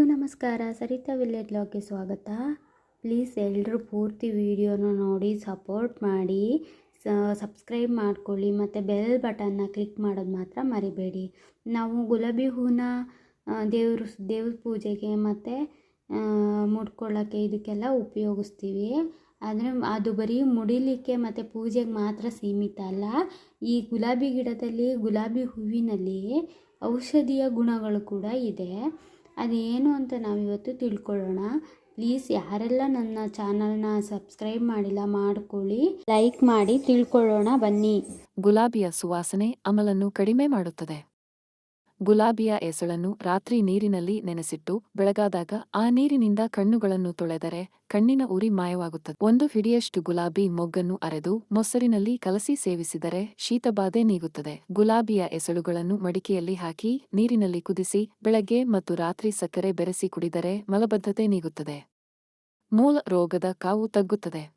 ಎಲ್ರಿಗೂ ನಮಸ್ಕಾರ. ಸರಿತಾ ವಿಲೇಜ್ ಲಾಗ್ಗೆ ಸ್ವಾಗತ. ಪ್ಲೀಸ್ ಎಲ್ಲರೂ ಪೂರ್ತಿ ವಿಡಿಯೋನ ನೋಡಿ, ಸಪೋರ್ಟ್ ಮಾಡಿ ಸಬ್ಸ್ಕ್ರೈಬ್ ಮಾಡ್ಕೊಳ್ಳಿ, ಮತ್ತು ಬೆಲ್ ಬಟನ್ನ ಕ್ಲಿಕ್ ಮಾಡೋದು ಮಾತ್ರ ಮರಿಬೇಡಿ. ನಾವು ಗುಲಾಬಿ ಹೂನ ದೇವ್ರ ದೇವ್ರ ಪೂಜೆಗೆ ಮತ್ತು ಮುಡ್ಕೊಳ್ಳೋಕ್ಕೆ ಇದಕ್ಕೆಲ್ಲ ಉಪಯೋಗಿಸ್ತೀವಿ. ಆದರೆ ಅದು ಬರೀ ಮುಡಿಲಿಕ್ಕೆ ಮತ್ತು ಪೂಜೆಗೆ ಮಾತ್ರ ಸೀಮಿತ ಅಲ್ಲ. ಈ ಗುಲಾಬಿ ಗಿಡದಲ್ಲಿ, ಗುಲಾಬಿ ಹೂವಿನಲ್ಲಿ ಔಷಧೀಯ ಗುಣಗಳು ಕೂಡ ಇದೆ. ಅದೇನು ಅಂತ ನಾವಿವತ್ತು ತಿಳ್ಕೊಳ್ಳೋಣ. ಪ್ಲೀಸ್ ಯಾರೆಲ್ಲ ನನ್ನ ಚಾನಲ್ನ ಸಬ್ಸ್ಕ್ರೈಬ್ ಮಾಡಿಲ್ಲ ಮಾಡ್ಕೊಳ್ಳಿ. ಲೈಕ್ ಮಾಡಿ ತಿಳ್ಕೊಳ್ಳೋಣ ಬನ್ನಿ. ಗುಲಾಬಿಯ ಸುವಾಸನೆ ಅಮಲನ್ನು ಕಡಿಮೆ ಮಾಡುತ್ತದೆ. ಗುಲಾಬಿಯ ಎಸಳನ್ನು ರಾತ್ರಿ ನೀರಿನಲ್ಲಿ ನೆನೆಸಿಟ್ಟು ಬೆಳಗಾದಾಗ ಆ ನೀರಿನಿಂದ ಕಣ್ಣುಗಳನ್ನು ತೊಳೆದರೆ ಕಣ್ಣಿನ ಉರಿ ಮಾಯವಾಗುತ್ತದೆ. ಒಂದು ಹಿಡಿಯಷ್ಟು ಗುಲಾಬಿ ಮೊಗ್ಗನ್ನು ಅರೆದು ಮೊಸರಿನಲ್ಲಿ ಕಲಸಿ ಸೇವಿಸಿದರೆ ಶೀತಬಾಧೆ ನೀಗುತ್ತದೆ. ಗುಲಾಬಿಯ ಎಸಳುಗಳನ್ನು ಮಡಿಕೆಯಲ್ಲಿ ಹಾಕಿ ನೀರಿನಲ್ಲಿ ಕುದಿಸಿ ಬೆಳಗ್ಗೆ ಮತ್ತು ರಾತ್ರಿ ಸಕ್ಕರೆ ಬೆರೆಸಿ ಕುಡಿದರೆ ಮಲಬದ್ಧತೆ ನೀಗುತ್ತದೆ. ಮೂಲ ರೋಗದ ಕಾವು ತಗ್ಗುತ್ತದೆ.